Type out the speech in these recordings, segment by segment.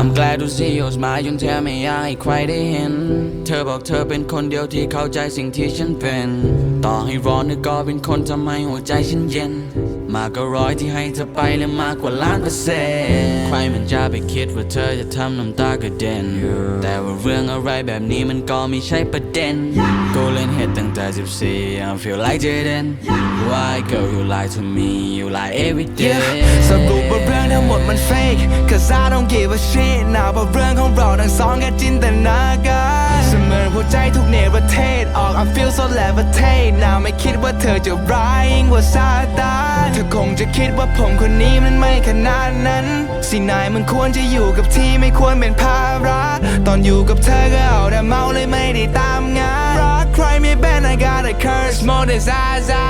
I'm glad to see your smile จนแทบไม่อยากให้ใครได้เห็น เธอบอกเธอเป็นคนเดียวที่เข้าใจสิ่งที่ฉันเป็น ต่อให้ร้อนเธอก็เป็นคนทำไม่หัวใจฉันเย็น มากกว่าร้อยที่ให้เธอไปและมากกว่าล้านเปอร์เซ็นต์ใครมันจะไปคิดว่าเธอจะทำน้ำตากระเด็น แต่ว่าเรื่องอะไรแบบนี้มันก็ไม่ใช่ประเด็น กูเล่นเฮดตั้งแต่ 14 I feel like Jaden Why girl you lie to me you lie every day สรุปว่าเรื่องทั้งหมดมัน fake Cause I don't give a shit นะว่าเรื่องของเราทั้งสองแค่จินตนาการ so levitate นะไม่คิดว่าเธอจะร้ายยิ่งกว่าซาตานเธอคงจะคิดว่าผมคนนี้มันไม่ขนาดนั้น สินายมันควรจะอยู่กับที่ไม่ควรเป็นภาระตอนอยู่กับเธอก็เอาแต่เมาเลยไม่ได้ตามงานรักใครไม่เป็น I got a curse more than Zaza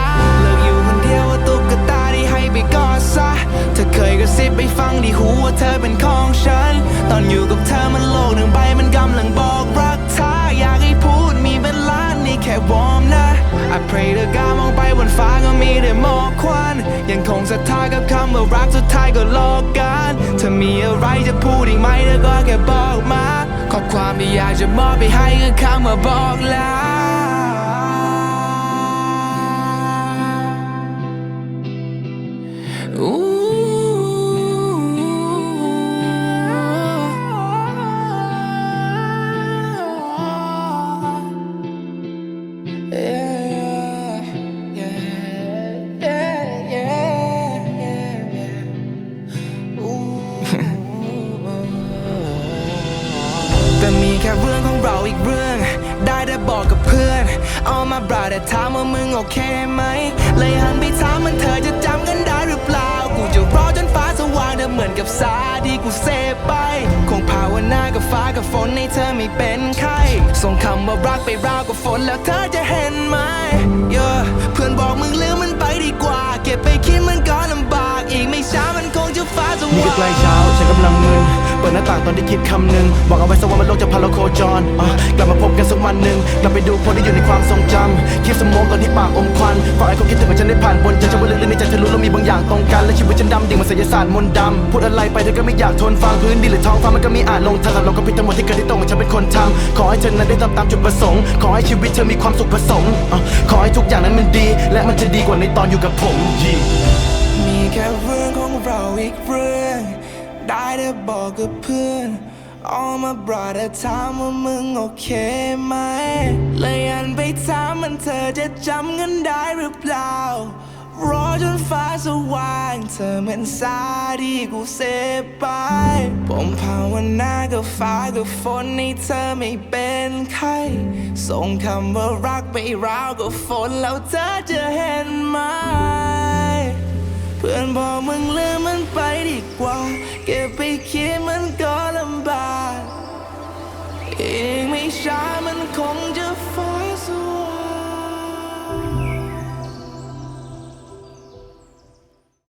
เลิกอยู่คนเดียวว่าตุ๊กตาที่ให้ไปกอดซะเธอเคยกระซิบไปฟังที่หูว่าเธอเป็นของฉัน ตอนอยู่กับเธอมันโลก งศรัทธากับคำว่ารักสุดท้ายก็โลกกันเธอมีอะไรจะพูดอีกไหมเธอก็แค่บอกมาข้อความที่อยากจะมอบไปให้คือคำว่าบอกลาแต่มี เรื่องของเราอีกเรื่อง ได้แต่บอกกับเพื่อน เอามาบราแต่ถามว่ามึงโอเคไหม เลยหันไปถามมันเธอจะจำกันได้หรือเปล่า กูจะรอจนฟ้าสว่างเธอเหมือนกับสาที่กูเสพไป คงภาวนากับฟ้ากับฝนให้เธอไม่เป็นไข้ส่งคำว่ารักไปราวกับฝนแล้วเธอจะเห็นไหม yeah เพื่อนบอกมึงลืมมันไปดีกว่า เก็บไปคิดมันก็ลำบากอีกไม่ช้ามันคงจะฟ้าสนี่ก็ใกล้เช้าฉันกำลังมึน เปิดหน้าต่างตอนที่คิดคำหนึ่งบอกเอาไว้สักวันมันโลกจะพาเราโคจรอะกลับมาพบกันสักวันหนึ่งกลับไปดูคนที่อยู่ในความทรงจำคิดสมองตอนที่ปากอมควันฝากให้เขาคิดถึงว่าฉันได้ผ่านบนใจฉันว่าลึกๆในใจเธอรู้แล้วมีบางอย่างตรงกันและชีวิตฉันดำดิ่งเหมันศิลศาสตร์มนต์ดำพูดอะไรไปเธอก็ไม่อยากทนฟังพื้นดินหรือท้องฟ้ามันก็มีอ่านลงทางเราก็ผิดทั้งหมดที่เกิดที่ตรงฉันเป็นคนทำขอให้เธอนั้นได้ตามตามจุดประสงค์ขอให้ชีวิตเธอมีความสุขผสมอะขอให้ทุกอย่างนั้นมันดี และมันจะดีกว่าในตอนอยู่กับผมมีแค่เรื่องของเราอีกเรื่อง ได้แต่บอกกับเพื่อน All my brother ถามว่ามึงโอเคไหมเลยอันไปถามมันเธอจะจำกันได้หรือเปล่ารอจนฟ้าสว่างเธอเหมือนสาที่กูเสพไป ผมภาวนากับฟ้ากับฝนให้เธอไม่เป็นไข้ส่งคำว่ารักไปราวกับฝนแล้วเธอจะเห็นไหม พื่อนบอกมึงลืมมันไปดีกว่า เก็บไปคิดมันก็ลำบากอีกไม่ช้า